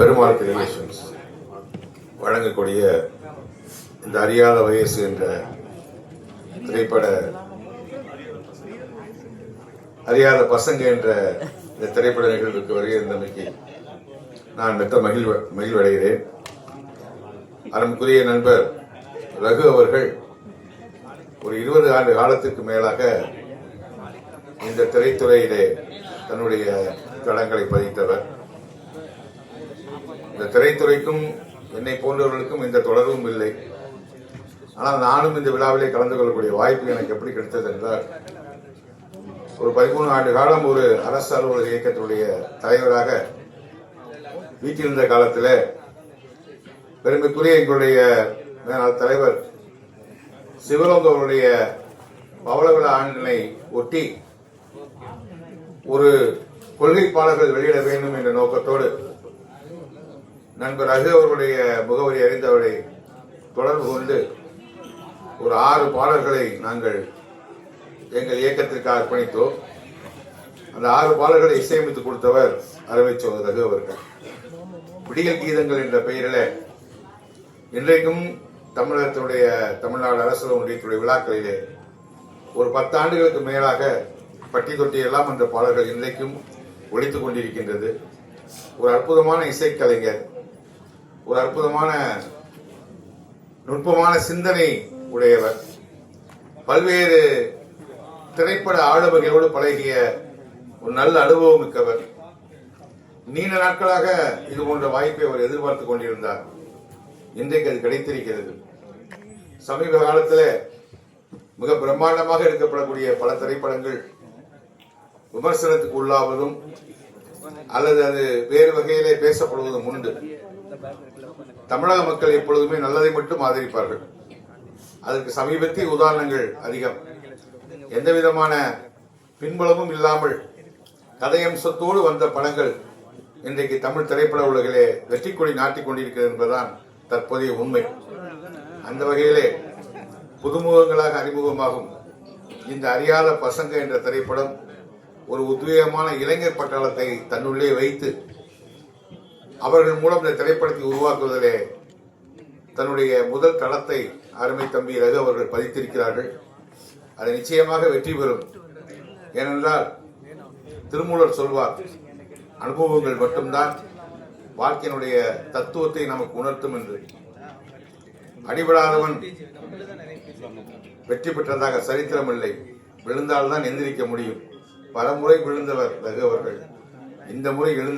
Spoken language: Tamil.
பெருமாள் கிரியேஷன்ஸ் வழங்கக்கூடிய இந்த அறியாத வயசு என்ற திரைப்பட அறியாத பசங்க என்ற இந்த திரைப்பட நிகழ்வுக்கு வருகை இருந்தமைக்கு நான் மெத்த மகிழ்வ மகிழ்வடைகிறேன். அரும்குரிய நண்பர் ரகு அவர்கள் ஒரு இருபது ஆண்டு காலத்துக்கு மேலாக இந்த திரைத்துறையிலே தன்னுடைய தடங்களை பதித்தவர். இந்த திரைத்துறைக்கும் என்னை போன்றவர்களுக்கும் இந்த தொடர்பும் இல்லை. ஆனால் நானும் இந்த விழாவிலே கலந்து கொள்ளக்கூடிய வாய்ப்பு எனக்கு எப்படி கிடைத்தது என்றால் ஒரு பதிமூணு ஆண்டு காலம் ஒரு அரசு அலுவலக இயக்கத்தினுடைய தலைவராக வீட்டிலிருந்த காலத்தில் பெருமைக்குரிய எங்களுடைய தலைவர் சிவரங்கவருடைய பவளவிழ ஆண்டினை ஒட்டி ஒரு கொள்கை பாடல்கள் வெளியிட வேண்டும் என்ற நோக்கத்தோடு நண்பர் ரகு அவர்களுடைய முகவரி அறிந்தவரை தொடர்பு கொண்டு ஒரு ஆறு பாடல்களை நாங்கள் எங்கள் இயக்கத்திற்கு அர்ப்பணித்தோம். அந்த ஆறு பாடல்களை இசையமைத்து கொடுத்தவர் அருமை சோதர் ரகு அவர்கள். விடியல் கீதங்கள் என்ற பெயரில் இன்றைக்கும் தமிழகத்தினுடைய தமிழ்நாடு அரசு ஒன்றியத்துடைய விழாக்களிலே ஒரு பத்து ஆண்டுகளுக்கு மேலாக பட்டி தொட்டி எல்லாம் என்ற பாடல்கள் இன்றைக்கும் ஒழித்துக் கொண்டிருக்கின்றது. ஒரு அற்புதமான இசைக்கலைஞர் ஒரு அற்புதமான நுட்பமான சிந்தனை உடையவர். பல்வேறு திரைப்பட ஆளுமைகளோடு பழகிய ஒரு நல்ல அனுபவம் மிக்கவர். நீண்ட நாட்களாக இது போன்ற வாய்ப்பை அவர் எதிர்பார்த்துக் கொண்டிருந்தார். இன்றைக்கு அது கிடைத்திருக்கிறது. சமீப காலத்தில் மிக பிரம்மாண்டமாக எடுக்கப்படக்கூடிய பல திரைப்படங்கள் விமர்சனத்துக்கு உள்ளாவதும் அல்லது அது வேறு வகையிலே பேசப்படுவதும் உண்டு. தமிழக மக்கள் எப்பொழுதுமே நல்லதை மட்டும் ஆதரிப்பார்கள். அதற்கு சமீபத்திய உதாரணங்கள் அதிகம். எந்த விதமான பின்புலமும் இல்லாமல் கதையம்சத்தோடு வந்த படங்கள் இன்றைக்கு தமிழ் திரைப்பட உலகிலே வெற்றி கொடி நாட்டிக் கொண்டிருக்கிறது என்பதுதான் தற்போதைய உண்மை. அந்த வகையிலே புதுமுகங்களாக அறிமுகமாகும் இந்த அறியாத பசங்க என்ற திரைப்படம் ஒரு உத்வேகமான இளைஞர் பட்டாளத்தை தன்னுள்ளே வைத்து அவர்கள் மூலம் இந்த திரைப்படத்தை உருவாக்குவதிலே தன்னுடைய முதல் தளத்தை அருமை தம்பி ரகு அவர்கள் பதித்திருக்கிறார்கள். அது நிச்சயமாக வெற்றி பெறும். ஏனென்றால் திருமூலர் சொல்வார் அனுபவங்கள் மட்டும்தான் வாழ்க்கையினுடைய தத்துவத்தை நமக்கு உணர்த்தும் என்று. அடிபடாதவன் வெற்றி பெற்றதாக சரித்திரம் இல்லை விழுந்தால்தான் எந்திரிக்க முடியும். பல முறை விழுந்தவர் ரகு அவர்கள். இந்த முறை எழுந்து